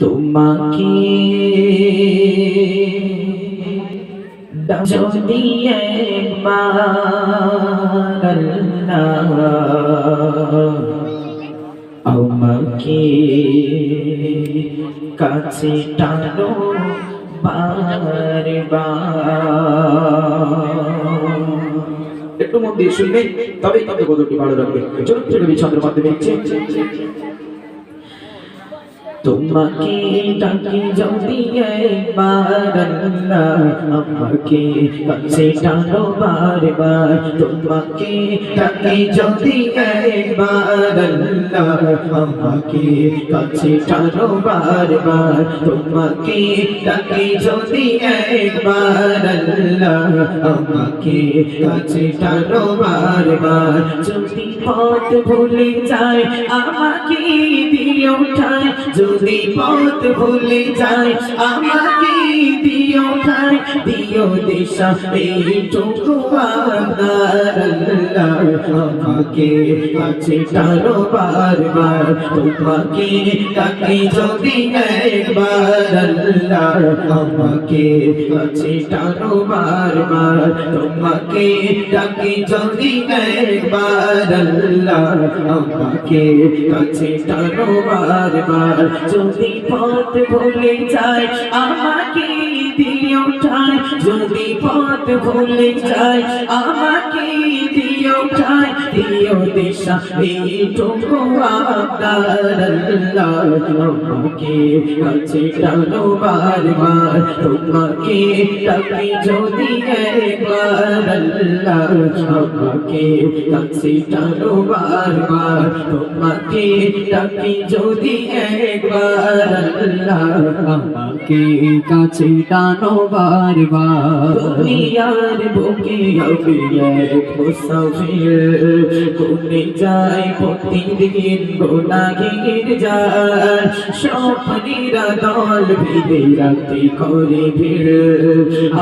তোমাকে যদি একবার আমাকে কাছে টানো একটু মন দিয়ে শুনবে তবেই তবে কতটি ভালো লাগবে। চলুন চলে ছন্দের মাধ্যমে। তোমাকে ডাকি যদি একবার আমাকে কাছে টানো বারবার। তোমাকে ডাকি যদি একবার আমাকে কাছে টানো বারবার। তোমাকে ডাকি যদি একবার আমাকে কাছে টানো বারবার। যদি পথ ভুলে যায়, আমাকে দিও ঠাই যদি পথ ভুলে যায়, আমাকে দিও ঠাই দিও দিশা, এইটুকু আমাকে কাছে টানো বারবার, তোমাকে ডাকি যদি একবার আল্লাহ। আমাকে কাছে টানো বারবার, তোমাকে ডাকি যদি একবার আল্লাহ। আমাকে কাছে টানো বারবার যদি পথ ভুলে যায় আমাকে দিও ঠাই। যদি পথ ভুলে যায় আমাকে দিও ঠাই। দিও দিশা, এইটুকু আল্লাহ আমাকে কাছে টানো বারবার। তোমাকে ডাকি যদি একবার আল্লাহ আমাকে কাছে টানো বারবার। তোমাকে ডাকি যদি একবার আল্লাহ আমাকে কাছে টানো বারবার। দুনিয়ার বুকে হবে এক মুসাফির। কোনে যায় প্রতিদিন গোনাগির যায় স্বপ্নেরা দল ভিড়ে রাতে করে ভিড়।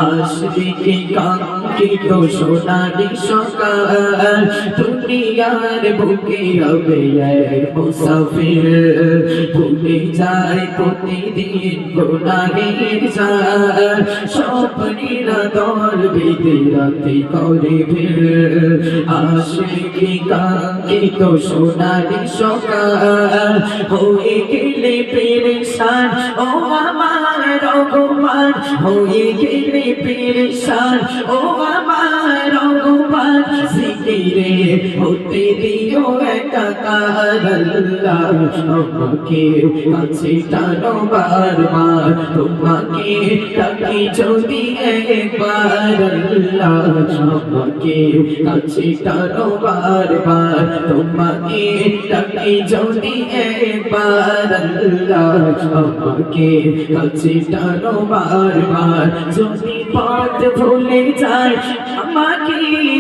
আসবে কাঙ্ক্ষিত সোনালি সকাল। দুনিয়ার বুকে হবে মুসাফির। ভুলে যায় প্রতিদিন গোনাগির যায় স্বপ্নেরা দল বেঁধে রাতে করে ভিড়। আসবে কাঙ্ক্ষিত সোনালি সকাল। হয়ে গেলে পেরেশান, ও আমার রঘুমান। হয়ে গেলে পেরেশান, ও আমার রঘুমান। সিকিরে হতে দিও একাকার আল্লাহ। আমাকে কাছে টানো বারবার। তোমাকে ডাকি যদি একবার আল্লাহ। আমাকে কাছে টানো বারবার। তোমাকে ডাকি যদি একবার আল্লাহ। আমাকে কাছে টানো বারবার। যদি পথ ভুলে যায়, আমাকে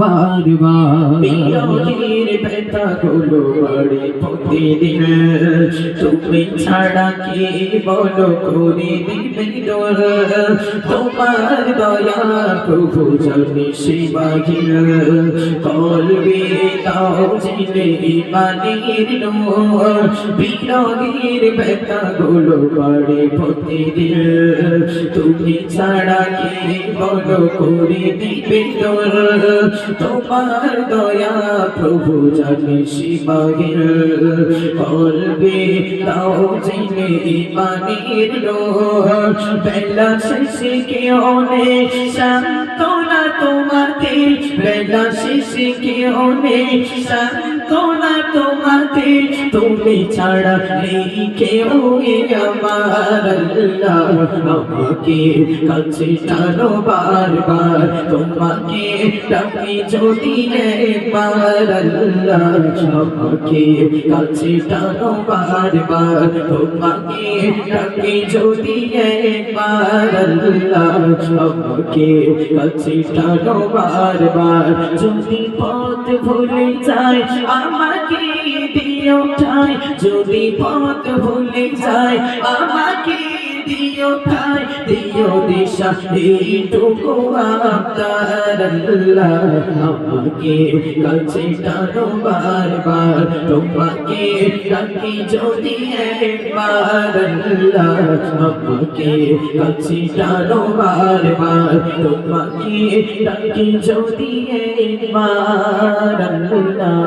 বারবার বিরোধীর ব্যথা গুলো বাড়ি প্রতিদিন তুমি ছাড়া কে বলো করে দিবে দোর তোমার দয়া প্রভু জানে শিবাহীন কলবে তাও জিলে ইমানের নোর বিরোধীর ব্যথা গুলো বাড়ি প্রতিদিন তুমি ছাড়া কে বলো করে দিবে তোমার দয়া প্রভু জানি শিবাগের বলবে, তাও জেনে ইমানের রোহ বেলা শেষে কে অনেক সান্ত্বনা তোমাতে। বেলা শেষে কে অনেক সান্ত্বনা তোনা তোমাকে তুমি ছাড়া নেই কেউ আমার। আমাকে কাছে টানো বারবার। তোমাকে ডাকি যদি একবার। আমাকে কাছে টানো বারবার। তোমাকে ডাকি যদি একবার। আমাকে কাছে টানো বারবার। যদি পথ ভুলে যায় আমাকে দিয়ে ঠাই যদি পথ ভুলে যায় আমাকে দিও ঠাই, দিও দিশা, এইটুকু আপনার আল্লাহ আমাকে। কাছে টানো বারবার, তোমাকে ডাকি যদি একবার আল্লাহ আমাকে। কাছে টানো বারবার, তোমাকে ডাকি যদি একবার আল্লাহ।